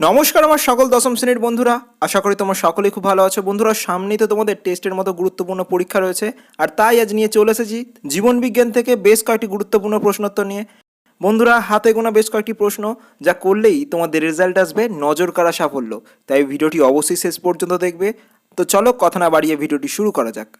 নমস্কার আমার সকল দশম শ্রেণির বন্ধুরা। আশা করি তোমার সকলেই খুব ভালো আছো। বন্ধুরা, সামনেই তো তোমাদের টেস্টের মতো গুরুত্বপূর্ণ পরীক্ষা রয়েছে। আর তাই আজ নিয়ে চলে এসেছি জীবন বিজ্ঞান থেকে বেশ কয়েকটি গুরুত্বপূর্ণ প্রশ্নোত্তর নিয়ে। বন্ধুরা, হাতে গোনা বেশ কয়েকটি প্রশ্ন, যা করলেই তোমাদের রেজাল্ট আসবে নজর কাড়া সাফল্য। তাই ভিডিওটি অবশ্যই শেষ পর্যন্ত দেখবে। তো চলো কথা না বাড়িয়ে ভিডিওটি শুরু করা যাক।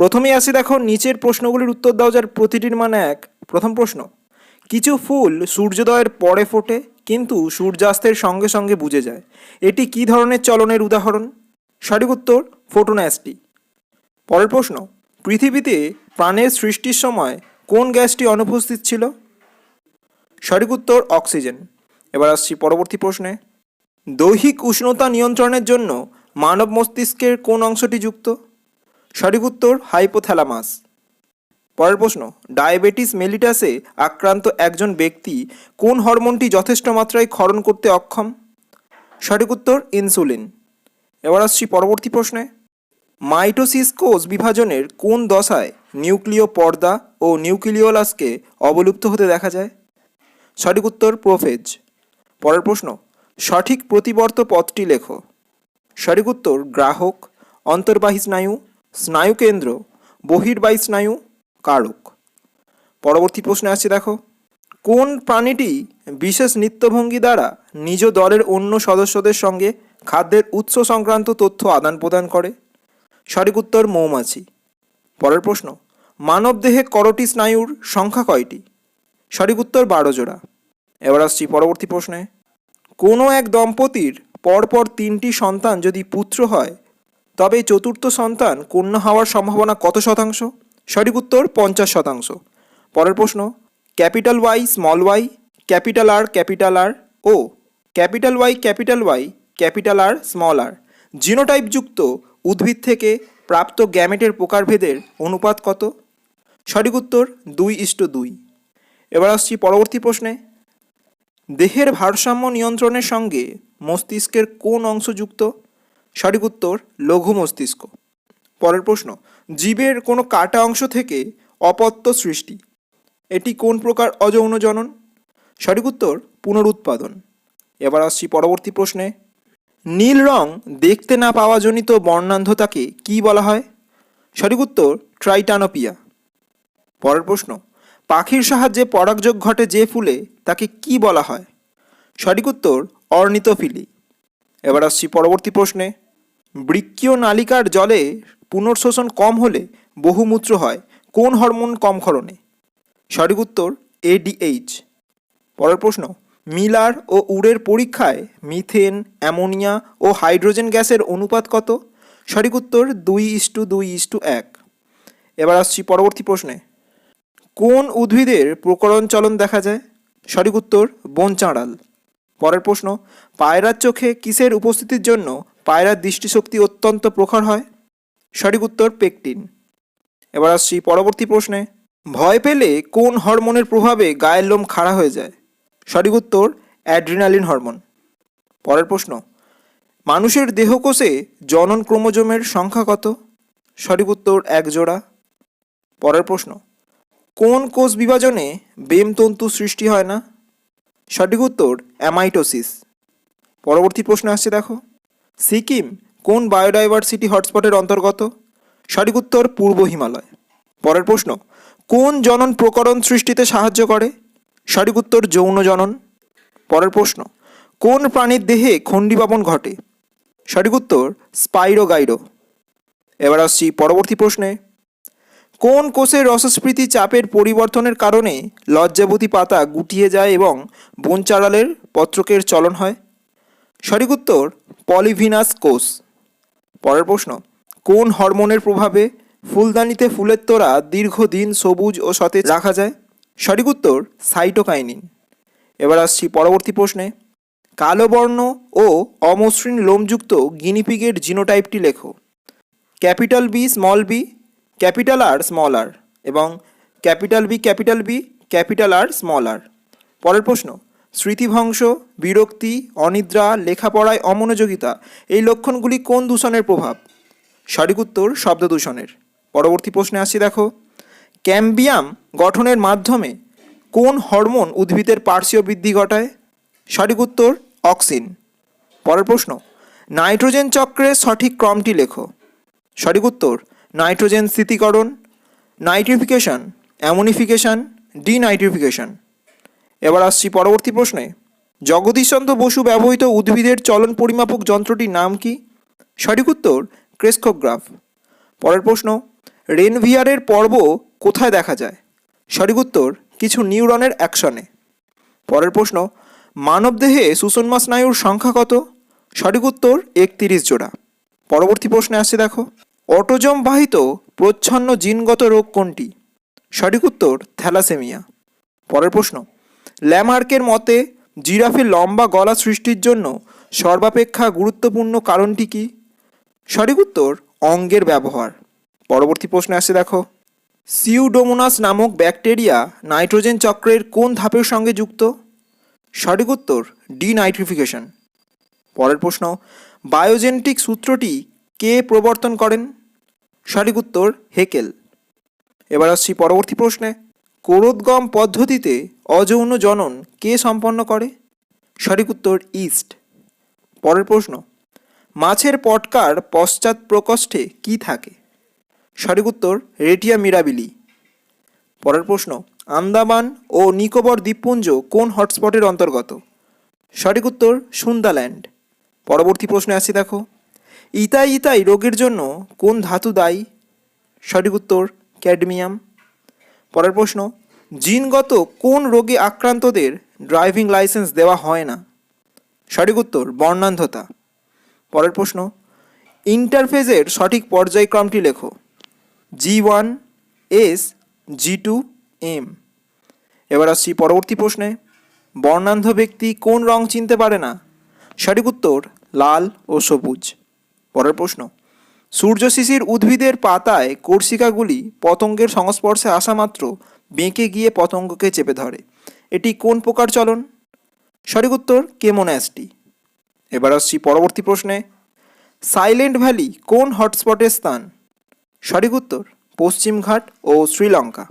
প্রথমেই আসি দেখো, নিচের প্রশ্নগুলির উত্তর দাও যার প্রতিটির মানে এক। প্রথম প্রশ্ন, কিছু ফুল সূর্যোদয়ের পরে ফোটে, কিন্তু সূর্যাস্তের সঙ্গে সঙ্গে বুঝে যায়। এটি কী ধরনের চলনের উদাহরণ? সঠিক উত্তর ফোটোন্যাস্টি পরের প্রশ্ন, পৃথিবীতে প্রাণের সৃষ্টির সময় কোন গ্যাসটি অনুপস্থিত ছিল? সঠিক উত্তর, অক্সিজেন। এবার আসছি পরবর্তী প্রশ্নে, দৈহিক উষ্ণতা নিয়ন্ত্রণের জন্য মানব মস্তিষ্কের কোন অংশটি যুক্ত? সঠিক উত্তর হাইপোথ্যালামাস। পরের প্রশ্ন, ডায়াবেটিস মেলিটাসে আক্রান্ত একজন ব্যক্তি কোন হরমোনটি যথেষ্ট মাত্রায় ক্ষরণ করতে অক্ষম? সঠিক উত্তর, ইনসুলিন। এবার আসছি পরবর্তী প্রশ্নে। মাইটোসিস কোষ বিভাজনের কোন দশায় নিউক্লিয় পর্দা ও নিউক্লিওলাসকে অবলুপ্ত হতে দেখা যায়? সঠিক উত্তর, প্রোফেজ। পরের প্রশ্ন, সঠিক প্রতিবর্ত পথটি লেখো। সঠিক উত্তর, গ্রাহক, অন্তর্বাহী স্নায়ু স্নায়ুকেন্দ্র বহির্বাহী স্নায়ু কারক। পরবর্তী প্রশ্নে আসছে দেখো, কোন প্রাণীটি বিশেষ নৃত্যভঙ্গি দ্বারা নিজ দলের অন্য সদস্যদের সঙ্গে খাদ্যের উৎস সংক্রান্ত তথ্য আদান প্রদান করে? সঠিক উত্তর মৌমাছি। পরের প্রশ্ন মানবদেহে করটি স্নায়ুর সংখ্যা কয়টি? সঠিক উত্তর বারো জোড়া। এবার আসছি পরবর্তী প্রশ্নে, কোনো এক দম্পতির পরপর তিনটি সন্তান যদি পুত্র হয় তবে চতুর্থ সন্তান কন্যা হওয়ার সম্ভাবনা কত শতাংশ? সঠিক উত্তর পঞ্চাশ শতাংশ। পরের প্রশ্ন, capital Y small Y capital R capital R ও capital Y capital Y capital R small R জিনোটাইপযুক্ত উদ্ভিদ থেকে প্রাপ্ত গ্যামেটের প্রকারভেদের অনুপাত কত? সঠিক উত্তর দুই ইষ্ট দুই। এবার আসছি পরবর্তী প্রশ্নে। দেহের ভারসাম্য নিয়ন্ত্রণের সঙ্গে মস্তিষ্কের কোন অংশ যুক্ত? সঠিক উত্তর, লঘু মস্তিষ্ক। পরের প্রশ্ন, জীবের কোনো কাটা অংশ থেকে অপত্য সৃষ্টি? এটি কোন প্রকার অযৌন জনন? সঠিক উত্তর, পুনরুৎপাদন। এবার আসছি পরবর্তী প্রশ্নে। নীল রং দেখতে না পাওয়া জনিত বর্ণান্ধতাকে কি বলা হয়? সঠিক উত্তর, ট্রাইটানোপিয়া। পরের প্রশ্ন, পাখির সাহায্যে পরাগযোগ ঘটে যে ফুলে, তাকে কি বলা হয়? সঠিক উত্তর, অর্নিতোফিলি। এবার আসছি পরবর্তী প্রশ্নে। বৃক্কীয় নালিকার জলে পুনর্শোষণ কম হলে বহুমূত্র হয়। কোন হরমোন কম ক্ষরণে? সঠিক উত্তর এডিএইচ পরের প্রশ্ন, মিলার ও উড়ের পরীক্ষায় মিথেন, অ্যামোনিয়া ও হাইড্রোজেন গ্যাসের অনুপাত কত? সঠিক উত্তর দুই ইস্টু দুই ইস্টু এক। এবার আসছি পরবর্তী প্রশ্নে। কোন উদ্ভিদের প্রকরণ চলন দেখা যায়? সঠিক উত্তর বন চাঁড়াল পরের প্রশ্ন, পায়রার চোখে কিসের উপস্থিতির জন্য পায়রার দৃষ্টিশক্তি অত্যন্ত প্রখর হয়। সঠিক উত্তর পেকটিন। এবার আসছি পরবর্তী প্রশ্নে। ভয় পেলে কোন হরমোনের প্রভাবে গায়ের লোম খাড়া হয়ে যায়? সঠিক উত্তর, অ্যাড্রিনালিন হরমোন। পরের প্রশ্ন, মানুষের দেহকোষে জনন ক্রোমোজোমের সংখ্যা কত? সঠিক উত্তর, এক জোড়া। পরের প্রশ্ন, কোন কোষ বিভাজনে বেমতন্তু সৃষ্টি হয় না? সঠিক উত্তর, অ্যামাইটোসিস। পরবর্তী প্রশ্ন আসছে দেখো। সিকিম কোন বায়োডাইভার্সিটি হটস্পটের অন্তর্গত? সঠিক উত্তর পূর্ব হিমালয়। পরের প্রশ্ন, কোন জনন প্রকরণ সৃষ্টিতে সাহায্য করে? সঠিক উত্তর যৌন জনন। পরের প্রশ্ন, কোন প্রাণীর দেহে খণ্ডিবাপন ঘটে? সঠিক উত্তর, স্পাইরোগাইরো। এবার আসছি পরবর্তী প্রশ্নে। কোন কোষের রসস্ফীতি চাপের পরিবর্তনের কারণে লজ্জাবতী পাতা গুটিয়ে যায় এবং বনচাড়ালের পত্রকের চলন হয়? সঠিক উত্তর, পলিভিনাস কোষ। পরের প্রশ্ন, কোন হরমোনের প্রভাবে ফুলদানিতে ফুলের তোড়া দীর্ঘদিন সবুজ ও সতেজ রাখা যায়? সঠিক উত্তর, সাইটোকাইনিন। এবার আসছি পরবর্তী প্রশ্নে। কালো বর্ণ ও অমসৃণ লোমযুক্ত গিনিপিগের জিনোটাইপটি লেখো। Capital B small B, capital R small R এবং capital B capital B, capital R small R. পরের প্রশ্ন স্মৃতিভংশ, বিরক্তি, অনিদ্রা, লেখাপড়ায় অমনোযোগিতা, এই লক্ষণগুলি কোন দূষণের প্রভাব? সঠিক উত্তর, শব্দ দূষণের। পরবর্তী প্রশ্নে আসছি দেখো। ক্যাম্বিয়াম গঠনের মাধ্যমে কোন হরমোন উদ্ভিদের পার্শ্বীয় বৃদ্ধি ঘটায়? সঠিক উত্তর, অক্সিন। পরের প্রশ্ন, নাইট্রোজেন চক্রের সঠিক ক্রমটি লেখো। সঠিক উত্তর, নাইট্রোজেন স্থিতিকরণ, নাইট্রিফিকেশন, অ্যামোনিফিকেশন, ডিনাইট্রিফিকেশন। এবার আসছি পরবর্তী প্রশ্নে। জগদীশচন্দ্র বসু ব্যবহৃত উদ্ভিদের চলন পরিমাপক যন্ত্রটির নাম কি? সঠিক উত্তর ক্রেস্কোগ্রাফ পরের প্রশ্ন, রেনভিয়ারের পর্ব কোথায় দেখা যায়? সঠিক উত্তর, কিছু নিউরনের অ্যাকশনে। পরের প্রশ্ন, মানবদেহে সুষুম্না স্নায়ুর সংখ্যা কত? সঠিক উত্তর, একত্রিশ জোড়া। পরবর্তী প্রশ্নে আসছে দেখো, অটোজম বাহিত প্রচ্ছন্ন জিনগত রোগ কোনটি? সঠিক উত্তর, থ্যালাসেমিয়া। পরের প্রশ্ন ল্যামার্কের মতে, জিরাফের লম্বা গলা সৃষ্টির জন্য সর্বাপেক্ষা গুরুত্বপূর্ণ কারণটি কি? সঠিক উত্তর, অঙ্গের ব্যবহার। পরবর্তী প্রশ্নে আসছে দেখো। সিউডোমোনাস নামক ব্যাকটেরিয়া নাইট্রোজেন চক্রের কোন ধাপের সঙ্গে যুক্ত? সঠিক উত্তর, ডিনাইট্রিফিকেশন। পরের প্রশ্ন, বায়োজেনেটিক সূত্রটি কে প্রবর্তন করেন? সঠিক উত্তর, হেকেল। এবার আসছি পরবর্তী প্রশ্নে। কোরোদগম পদ্ধতিতে অযৌন জনন কে সম্পন্ন করে? সঠিক উত্তর ইস্ট। পরের প্রশ্ন, মাছের পটকার পশ্চাৎ প্রকোষ্ঠে কি থাকে? সঠিক উত্তর, রেটিয়া মিরাবিলি। পরের প্রশ্ন, আন্দামান ও নিকোবর দ্বীপপুঞ্জ কোন হটস্পটের অন্তর্গত? সঠিক উত্তর, সুন্দাল্যান্ড। পরবর্তী প্রশ্নে আসছি দেখো, ইতাই ইতাই রোগের জন্য কোন ধাতু দায়ী? সঠিক উত্তর, ক্যাডমিয়াম। পরের প্রশ্ন, জিনগত কোন রোগে আক্রান্তদের ড্রাইভিং লাইসেন্স দেওয়া হয় না? সঠিক উত্তর, বর্ণান্ধতা। পরের প্রশ্ন ইন্টারফেজের সঠিক পর্যায়ক্রমটি লেখো। G one, S, G two, M. এবার আসছি পরবর্তী প্রশ্নে, বর্ণান্ধ ব্যক্তি কোন রং চিনতে পারে না? সঠিক উত্তর, লাল ও সবুজ। পরের প্রশ্ন সূর্য শিশির উদ্ভিদের পাতায় কর্ষিকাগুলি পতঙ্গের সংস্পর্শে আসা মাত্র বেঁকে গিয়ে পতঙ্গকে চেপে ধরে। এটি কোন প্রকার চলন? সঠিক উত্তর কেমোন্যাস্টি এবার আসছি পরবর্তী প্রশ্নে। সাইলেন্ট ভ্যালি কোন হটস্পটের স্থান? সঠিক উত্তর পশ্চিমঘাট ও শ্রীলঙ্কা।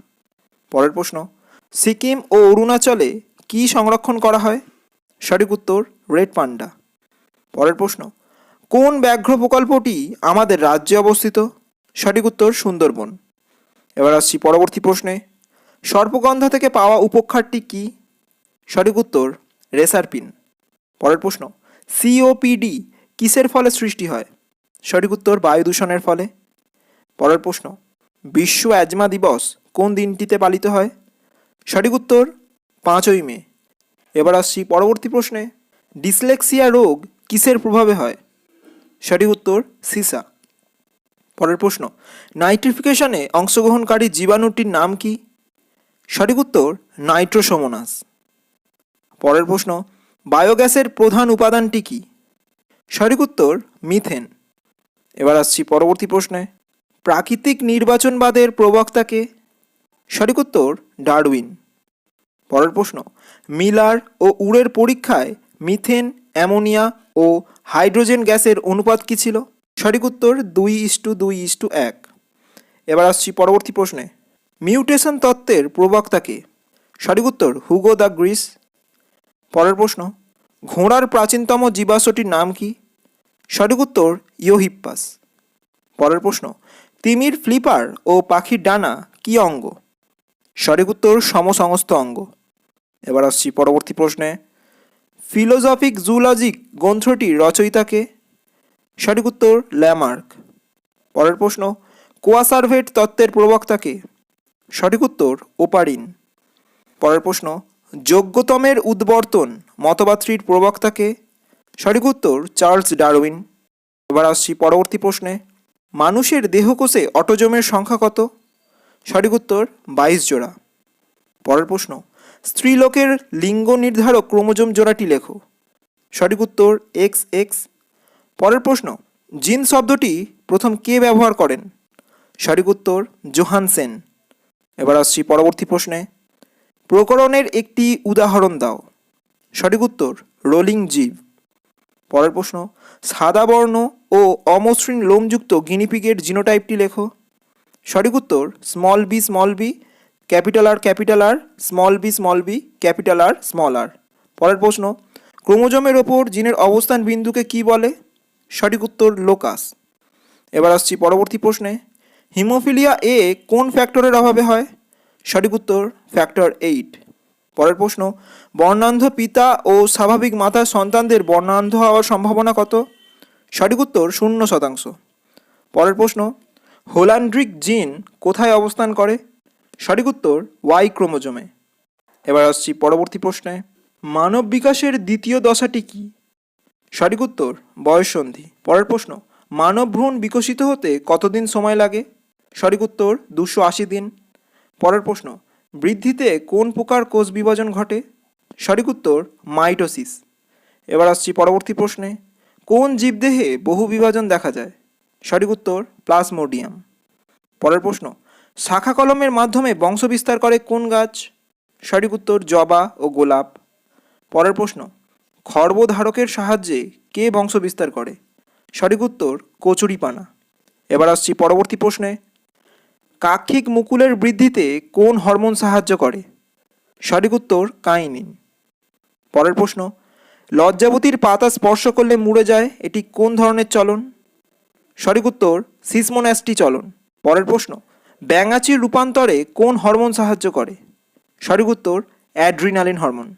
পরের প্রশ্ন, সিকিম ও অরুণাচলে কি সংরক্ষণ করা হয়? সঠিক উত্তর রেড পান্ডা। পরের প্রশ্ন কোন ব্যাঘ্র প্রকল্পটি আমাদের রাজ্যে অবস্থিত? সঠিক উত্তর সুন্দরবন। এবার আসছি পরবর্তী প্রশ্নে। সর্পগন্ধা থেকে পাওয়া উপক্ষারটি কি? সঠিক উত্তর, রেসারপিন। পরের প্রশ্ন সিওপিডি কিসের ফলে সৃষ্টি হয়? সঠিক উত্তর, বায়ু দূষণের ফলে। পরের প্রশ্ন, বিশ্ব অ্যাজমা দিবস কোন দিনটিতে পালিত হয়? সঠিক উত্তর, পাঁচই মে। এবার আসছি পরবর্তী প্রশ্নে, ডিসলেক্সিয়া রোগ কিসের প্রভাবে হয়? সঠিক উত্তর সিসা। পরের প্রশ্ন, নাইট্রিফিকেশনে অংশগ্রহণকারী জীবাণুটির নাম কি? সঠিক উত্তর, নাইট্রোসোমোনাস। পরের প্রশ্ন, বায়োগ্যাসের প্রধান উপাদানটি কি? সঠিক উত্তর, মিথেন। এবার আসছি পরবর্তী প্রশ্নে, প্রাকৃতিক নির্বাচনবাদের প্রবক্তাকে সঠিক উত্তর, ডারউইন। পরের প্রশ্ন, মিলার ও উড়ের পরীক্ষায় মিথেন, অ্যামোনিয়া ও হাইড্রোজেন গ্যাসের অনুপাত কী ছিল? সঠিক উত্তর দুই ইস্টু দুই ইস্টু এক। এবার আসছি পরবর্তী প্রশ্নে। মিউটেশন তত্ত্বের প্রবক্তাকে সঠিক উত্তর হুগো দ্য গ্রিস। পরের প্রশ্ন, ঘোড়ার প্রাচীনতম জীবাশ্মটির নাম কি? সঠিক উত্তর ইয়োহিপ্পাস। পরের প্রশ্ন, তিমির ফ্লিপার ও পাখির ডানা কি অঙ্গ? সঠিক উত্তর সমসংস্থ অঙ্গ। এবার আসছি পরবর্তী প্রশ্নে। ফিলোজফিক জুলজিক গ্রন্থটির রচয়িতাকে? সঠিক উত্তর, ল্যামার্ক। পরের প্রশ্ন, কোয়াসার্ভেট তত্ত্বের প্রবক্তাকে? সঠিক উত্তর, ওপারিন। পরের প্রশ্ন, যোগ্যতমের উদ্বর্তন মতবাদটির প্রবক্তাকে? সঠিক উত্তর, চার্লস ডারউইন। এবার আসছি পরবর্তী প্রশ্নে, মানুষের দেহকোষে অটোজমের সংখ্যা কত? সঠিক উত্তর, বাইশ জোড়া। পরের প্রশ্ন স্ত্রীলোকের লিঙ্গ নির্ধারক ক্রোমোজোম জোড়াটি লেখো। সঠিক উত্তর এক্স এক্স। পরের প্রশ্ন, জিন শব্দটি প্রথম কে ব্যবহার করেন? সঠিক উত্তর জোহানসেন এবার আসছি পরবর্তী প্রশ্নে। প্রকরণের একটি উদাহরণ দাও। সঠিক উত্তর, রোলিং জীব। পরের প্রশ্ন, সাদা বর্ণ ও অমসৃণ লোমযুক্ত গিনিপিগের জিনোটাইপটি লেখো। সঠিক উত্তর, small B small B. Capital R capital R, small B small B, capital R, small R. পরের প্রশ্ন, ক্রোমোজোমের ওপর জিনের অবস্থান বিন্দুকে কি বলে? সঠিক উত্তর, লোকাস। এবার আসছি পরবর্তী প্রশ্নে, হিমোফিলিয়া এ কোন ফ্যাক্টরের অভাবে হয়? সঠিক উত্তর, ফ্যাক্টর এইট। পরের প্রশ্ন, বর্ণান্ধ পিতা ও স্বাভাবিক মাতার সন্তানদের বর্ণান্ধ হওয়ার সম্ভাবনা কত? সঠিক উত্তর, শূন্য শতাংশ। পরের প্রশ্ন, হোলান্ড্রিক জিন কোথায় অবস্থান করে? সঠিক উত্তর ওয়াই ক্রোমোজোমে। এবার আসছি পরবর্তী প্রশ্নে। মানব বিকাশের দ্বিতীয় দশাটি কি? সঠিক উত্তর বয়ঃসন্ধি পরের প্রশ্ন, মানব ভ্রূণ বিকশিত হতে কতদিন সময় লাগে? সঠিক উত্তর, দুশো আশি দিন। পরের প্রশ্ন, বৃদ্ধিতে কোন প্রকার কোষ বিভাজন ঘটে? সঠিক উত্তর, মাইটোসিস। এবার আসছি পরবর্তী প্রশ্নে, কোন জীবদেহে বহু বিভাজন দেখা যায়? সঠিক উত্তর, প্লাসমোডিয়াম। পরের প্রশ্ন শাখা কলমের মাধ্যমে বংশ বিস্তার করে কোন গাছ? সঠিক উত্তর, জবা ও গোলাপ। পরের প্রশ্ন, খর্বধারকের সাহায্যে কে বংশ বিস্তার করে? সঠিক উত্তর, কচুরিপানা। এবার আসছি পরবর্তী প্রশ্নে, কাক্ষিক মুকুলের বৃদ্ধিতে কোন হরমোন সাহায্য করে? সঠিক উত্তর, কাইনিন। পরের প্রশ্ন, লজ্জাবতীর পাতা স্পর্শ করলে মুড়ে যায়, এটি কোন ধরনের চলন? সঠিক উত্তর সিসমোন্যাস্টি চলন পরের প্রশ্ন ব্যাঙাচির রূপান্তরে কোন হরমোন সাহায্য করে? সঠিক উত্তর, অ্যাড্রিনালিন হরমোন।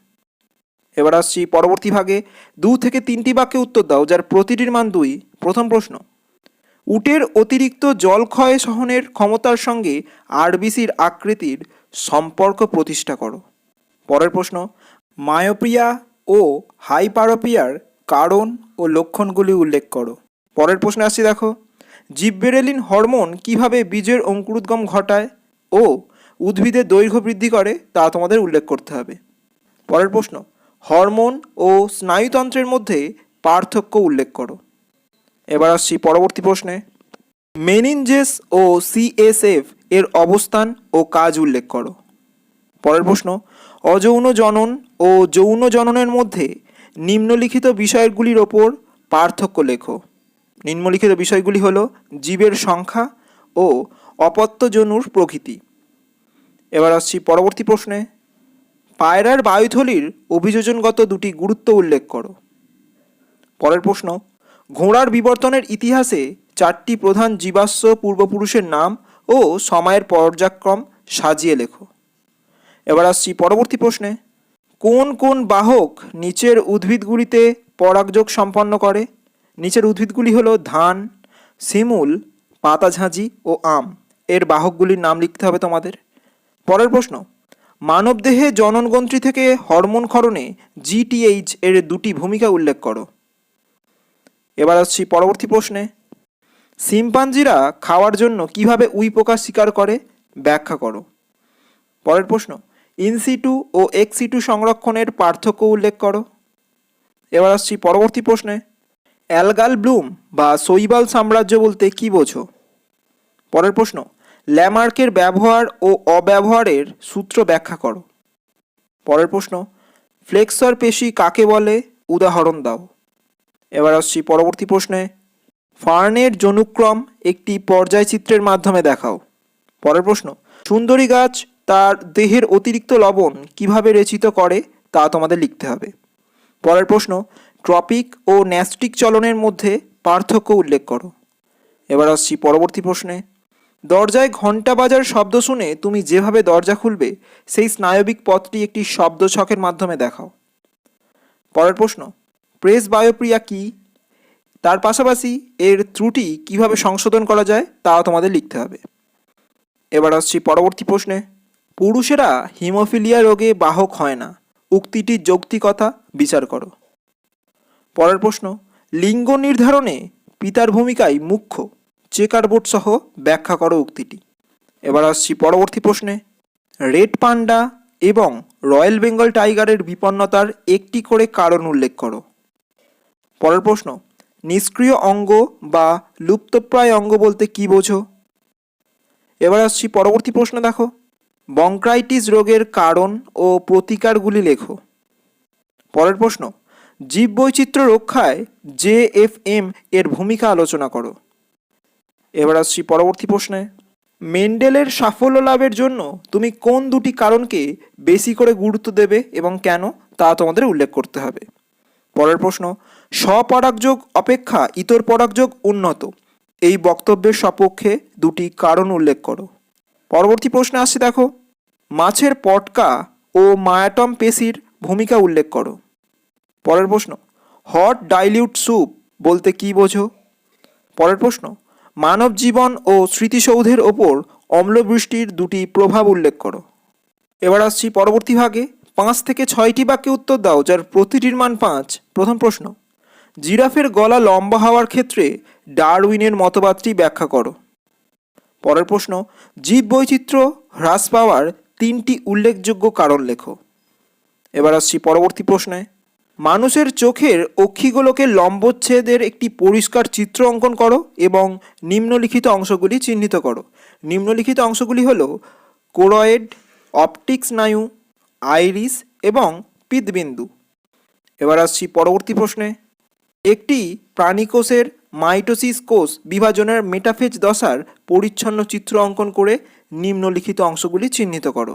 এবার আসছি পরবর্তী ভাগে। দু থেকে তিনটি বাক্যে উত্তর দাও, যার প্রতিটির মান দুই। প্রথম প্রশ্ন, উটের অতিরিক্ত জলক্ষয় সহনের ক্ষমতার সঙ্গে আরবিসির আকৃতির সম্পর্ক প্রতিষ্ঠা করো। পরের প্রশ্ন, মায়োপিয়া ও হাইপারোপিয়ার কারণ ও লক্ষণগুলি উল্লেখ করো। পরের প্রশ্নে আসছি, দেখো। জিববেরেলিন হরমোন কীভাবে বীজের অঙ্কুরোদ্গম ঘটায় ও উদ্ভিদের দৈর্ঘ্য বৃদ্ধি করে তা তোমাদের উল্লেখ করতে হবে। পরের প্রশ্ন, হরমোন ও স্নায়ুতন্ত্রের মধ্যে পার্থক্য উল্লেখ করো। এবার আসছি পরবর্তী প্রশ্নে। মেনিনজেস ও সিএসএফ এর অবস্থান ও কাজ উল্লেখ করো। পরের প্রশ্ন, অযৌন জনন ও যৌন জননের মধ্যে নিম্নলিখিত বিষয়গুলির ওপর পার্থক্য লেখো। নিম্নলিখিত বিষয়গুলি হল জীবের সংখ্যা ও অপত্যজনুর প্রকৃতি। এবার আসছি পরবর্তী প্রশ্নে। পায়রার বায়ুথলির অভিযোজনগত দুটি গুরুত্ব উল্লেখ করো। পরের প্রশ্ন, ঘোড়ার বিবর্তনের ইতিহাসে চারটি প্রধান জীবাশ্ম পূর্বপুরুষের নাম ও সময়ের পর্যায়ক্রম সাজিয়ে লেখো। এবার আসছি পরবর্তী প্রশ্নে, কোন কোন বাহক নিচের উদ্ভিদগুলিতে পরাগযোগ সম্পন্ন করে? নিচের উদ্ভিদগুলি হলো ধান, শিমুল পাতাঝাঁঝি ও আম। এর বাহকগুলির নাম লিখতে হবে তোমাদের। পরের প্রশ্ন মানবদেহে জননগ্রন্থি থেকে হরমোন ক্ষরণে জিটিএইচ এর দুটি ভূমিকা উল্লেখ করো। এবার আসছি পরবর্তী প্রশ্নে, শিম্পাঞ্জিরা খাওয়ার জন্য কীভাবে উই পোকা শিকার করে? ব্যাখ্যা করো। পরের প্রশ্ন ইনসিটু ও এক্সিটু সংরক্ষণের পার্থক্য উল্লেখ করো। এবার আসছি পরবর্তী প্রশ্নে অ্যালগাল ব্লুম বা শৈবাল সাম্রাজ্য বলতে কি বোঝো? পরের প্রশ্ন, ল্যামার্কের ব্যবহার ও অব্যবহারের সূত্র ব্যাখ্যা করো। পরের প্রশ্ন, ফ্লেক্সর পেশি কাকে বলে? উদাহরণ দাও। এবার আসছি পরবর্তী প্রশ্নে, ফার্নের জনুক্রম একটি পর্যায়চিত্রের মাধ্যমে দেখাও। পরের প্রশ্ন, সুন্দরী গাছ তার দেহের অতিরিক্ত লবণ কীভাবে রেচিত করে তা তোমাদের লিখতে হবে। পরের প্রশ্ন ট্রপিক ও ন্যাস্টিক চলনের মধ্যে পার্থক্য উল্লেখ করো। এবার আসছি পরবর্তী প্রশ্নে। দরজায় ঘণ্টা বাজার শব্দ শুনে তুমি যেভাবে দরজা খুলবে, সেই স্নায়বিক পথটি একটি শব্দ ছকের মাধ্যমে দেখাও। পরের প্রশ্ন, প্রেস বায়োপ্রিয়া কি? তার পাশাপাশি এর ত্রুটি কীভাবে সংশোধন করা যায় তাও তোমাদের লিখতে হবে। এবার আসছি পরবর্তী প্রশ্নে। পুরুষেরা হিমোফিলিয়া রোগে বাহক হয় না। উক্তিটির যৌক্তিকতা বিচার করো। পরের প্রশ্ন, লিঙ্গ নির্ধারণে পিতার ভূমিকায় মুখ্য চেকার বোর্ড সহ ব্যাখ্যা করো উক্তিটি। এবার আসছি পরবর্তী প্রশ্নে, রেড পান্ডা এবং রয়্যাল বেঙ্গল টাইগারের বিপন্নতার একটি করে কারণ উল্লেখ করো। পরের প্রশ্ন, নিষ্ক্রিয় অঙ্গ বা লুপ্তপ্রায় অঙ্গ বলতে কি বোঝো? এবার আসছি পরবর্তী প্রশ্ন দেখো, বংক্রাইটিস রোগের কারণ ও প্রতিকারগুলি লেখো। পরের প্রশ্ন জীববৈচিত্র্য রক্ষায় জে এফ এম এর ভূমিকা আলোচনা করো। এবার আসছি পরবর্তী প্রশ্নে। মেন্ডেলের সাফল্য লাভের জন্য তুমি কোন দুটি কারণকে বেশি করে গুরুত্ব দেবে এবং কেন তা তোমাদের উল্লেখ করতে হবে। পরের প্রশ্ন, স্বপরাগযোগ অপেক্ষা ইতর পরাগযোগ উন্নত। এই বক্তব্যের সপক্ষে দুটি কারণ উল্লেখ করো। পরবর্তী প্রশ্নে আসছে দেখো, মাছের পটকা ও মায়াটম পেশির ভূমিকা উল্লেখ করো। পরের প্রশ্ন, হট ডাইলিউট স্যুপ বলতে কি বোঝো? পরের প্রশ্ন, মানব জীবন ও স্মৃতিসৌধের ওপর অম্লবৃষ্টির দুটি প্রভাব উল্লেখ করো। এবার আসছি পরবর্তী ভাগে। পাঁচ থেকে ছয়টি বাক্যে উত্তর দাও, যার প্রতিটির মান পাঁচ। প্রথম প্রশ্ন, জিরাফের গলা লম্বা হওয়ার ক্ষেত্রে ডারউইনের মতবাদটি ব্যাখ্যা করো। পরের প্রশ্ন জীব বৈচিত্র্য হ্রাস পাওয়ার তিনটি উল্লেখযোগ্য কারণ লেখো। এবার আসছি পরবর্তী প্রশ্নে। মানুষের চোখের অক্ষিগোলকের লম্বচ্ছেদের একটি পরিষ্কার চিত্র অঙ্কন করো এবং নিম্নলিখিত অংশগুলি চিহ্নিত করো। নিম্নলিখিত অংশগুলি হলো কোরয়েড অপটিক স্নায়ু, আইরিস এবং পিতবিন্দু এবার আসছি পরবর্তী প্রশ্নে। একটি প্রাণীকোষের মাইটোসিস কোষ বিভাজনের মেটাফেজ দশার পরিচ্ছন্ন চিত্র অঙ্কন করে নিম্নলিখিত অংশগুলি চিহ্নিত করো।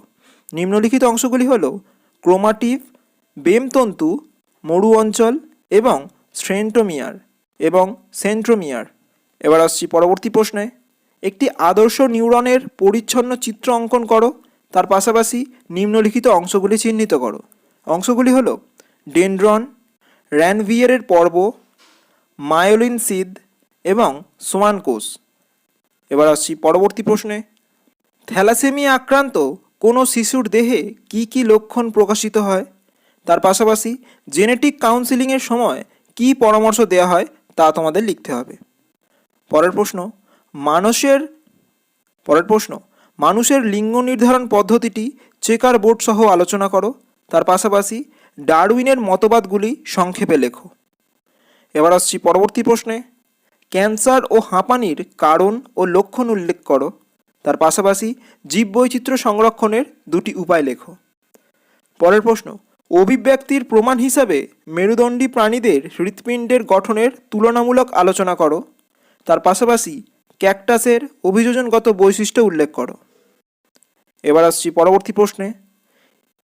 নিম্নলিখিত অংশগুলি হল ক্রোমাটিভ, বেমতন্তু মরু অঞ্চল এবং স্ট্রেন্টোমিয়ার এবং সেন্ট্রোমিয়ার। এবার আসছি পরবর্তী প্রশ্নে। একটি আদর্শ নিউরনের পরিচ্ছন্ন চিত্র অঙ্কন করো, তার পাশাপাশি নিম্নলিখিত অংশগুলি চিহ্নিত করো। অংশগুলি হলো ডেনড্রন, র্যানভিয়ারের পর্ব, মায়োলিন সিদ এবং সোয়ান কোষ এবার আসছি পরবর্তী প্রশ্নে। থ্যালাসেমিয়া আক্রান্ত কোনো শিশুর দেহে কি কি লক্ষণ প্রকাশিত হয়? তার পাশাপাশি জেনেটিক কাউন্সিলিংয়ের সময় কি পরামর্শ দেওয়া হয় তা তোমাদের লিখতে হবে। পরের প্রশ্ন, মানুষের, পরের প্রশ্ন, মানুষের লিঙ্গ নির্ধারণ পদ্ধতিটি চেকার বোর্ড সহ আলোচনা করো। তার পাশাপাশি ডারউইনের মতবাদগুলি সংক্ষেপে লেখো। এবার আসছি পরবর্তী প্রশ্নে, ক্যান্সার ও হাঁপানির কারণ ও লক্ষণ উল্লেখ করো। তার পাশাপাশি জীববৈচিত্র্য সংরক্ষণের দুটি উপায় লেখো। পরের প্রশ্ন অভিব্যক্তির প্রমাণ হিসাবে মেরুদণ্ডী প্রাণীদের হৃৎপিণ্ডের গঠনের তুলনামূলক আলোচনা করো। তার পাশাপাশি ক্যাকটাসের অভিযোজনগত বৈশিষ্ট্য উল্লেখ করো। এবার আসছি পরবর্তী প্রশ্নে।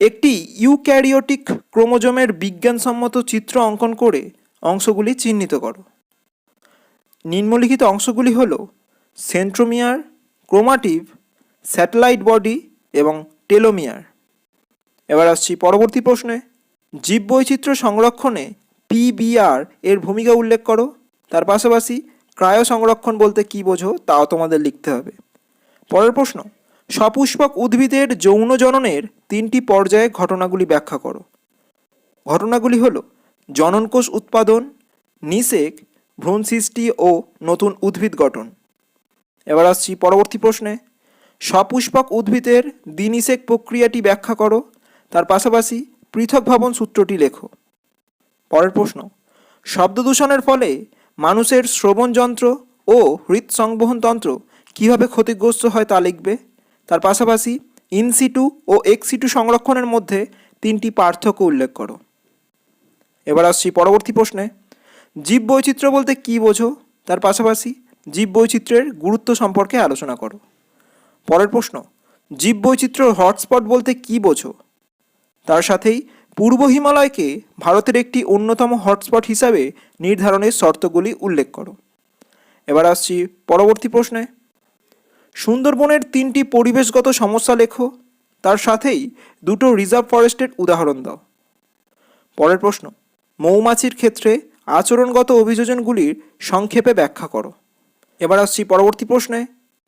একটি ইউক্যারিওটিক ক্রোমোজোমের বিজ্ঞানসম্মত চিত্র অঙ্কন করে অংশগুলি চিহ্নিত করো। নিম্নলিখিত অংশগুলি হল সেন্ট্রোমিয়ার, ক্রোমাটিভ, স্যাটেলাইট বডি এবং টেলোমিয়ার। এবার আসছি পরবর্তী প্রশ্নে। জীববৈচিত্র্য সংরক্ষণে পিবিআর এর ভূমিকা উল্লেখ করো। তার পাশাপাশি ক্রায় সংরক্ষণ বলতে কী বোঝো তাও তোমাদের লিখতে হবে। পরের প্রশ্ন, সপুষ্পক উদ্ভিদের যৌন জননের তিনটি পর্যায়ে ঘটনাগুলি ব্যাখ্যা করো। ঘটনাগুলি হল, জননকোষ উৎপাদন নিষেক ভ্রূণ সৃষ্টি ও নতুন উদ্ভিদ গঠন। এবার আসছি পরবর্তী প্রশ্নে, সপুষ্পক উদ্ভিদের দ্বিনিষেক প্রক্রিয়াটি ব্যাখ্যা করো। তার পাশাপাশি পৃথক ভবন সূত্রটি লেখো। পরের প্রশ্ন, শব্দ দূষণের ফলে মানুষের শ্রবণ যন্ত্র ও হৃদসংবহন সংবহনতন্ত্র কীভাবে ক্ষতিগ্রস্ত হয় তা লিখবে। তার পাশাপাশি ইনসিটু ও এক্সিটু সংরক্ষণের মধ্যে তিনটি পার্থক্য উল্লেখ করো। এবার আসছি পরবর্তী প্রশ্নে জীব বৈচিত্র্য বলতে কী বোঝো? তার পাশাপাশি জীব বৈচিত্র্যের গুরুত্ব সম্পর্কে আলোচনা করো। পরের প্রশ্ন জীব বৈচিত্র্য হটস্পট বলতে কী বোঝো? তার সাথেই পূর্ব হিমালয়কে ভারতের একটি অন্যতম হটস্পট হিসাবে নির্ধারণের শর্তগুলি উল্লেখ করো। এবার আসছি পরবর্তী প্রশ্নে। সুন্দরবনের তিনটি পরিবেশগত সমস্যা লেখো, তার সাথেই দুটো রিজার্ভ ফরেস্টের উদাহরণ দাও। পরের প্রশ্ন, মৌমাছির ক্ষেত্রে আচরণগত অভিযোজনগুলির সংক্ষেপে ব্যাখ্যা করো। এবার আসছি পরবর্তী প্রশ্নে,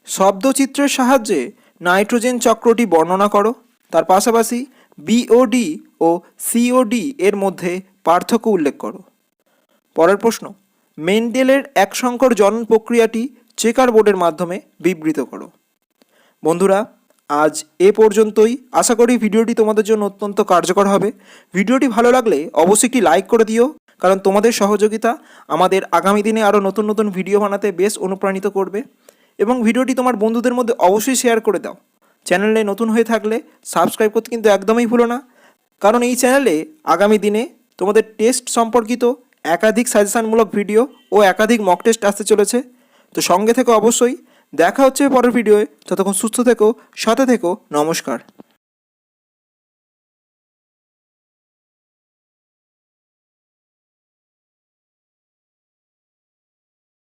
শব্দচিত্রের সাহায্যে নাইট্রোজেন চক্রটি বর্ণনা করো। তার পাশাপাশি বিওডি ও সিওডি এর মধ্যে পার্থক্য উল্লেখ করো। পরের প্রশ্ন, মেন্ডেলের এক সংকর জনন প্রক্রিয়াটি চেকার বোর্ডের মাধ্যমে বিবৃত করো। বন্ধুরা, আজ এ পর্যন্তই। আশা করি ভিডিওটি তোমাদের জন্য অত্যন্ত কার্যকর হবে। ভিডিওটি ভালো লাগলে অবশ্যই একটি লাইক করে দিও, কারণ তোমাদের সহযোগিতা আমাদের আগামী দিনে আরও নতুন নতুন ভিডিও বানাতে বেশ অনুপ্রাণিত করবে। এবং ভিডিওটি তোমার বন্ধুদের মধ্যে অবশ্যই শেয়ার করে দাও। চ্যানেলে নতুন হয়ে থাকলে সাবস্ক্রাইব করতে কিন্তু একদমই ভুলো না। কারণ এই চ্যানেলে আগামী দিনে তোমাদের টেস্ট সম্পর্কিত একাধিক সাজেশানমূলক ভিডিও ও একাধিক মক টেস্ট আসতে চলেছে। তো সঙ্গে থেকে অবশ্যই। দেখা হচ্ছে পরের ভিডিওয়ে। ততক্ষণ সুস্থ থেকো, সাথে থেকো। নমস্কার।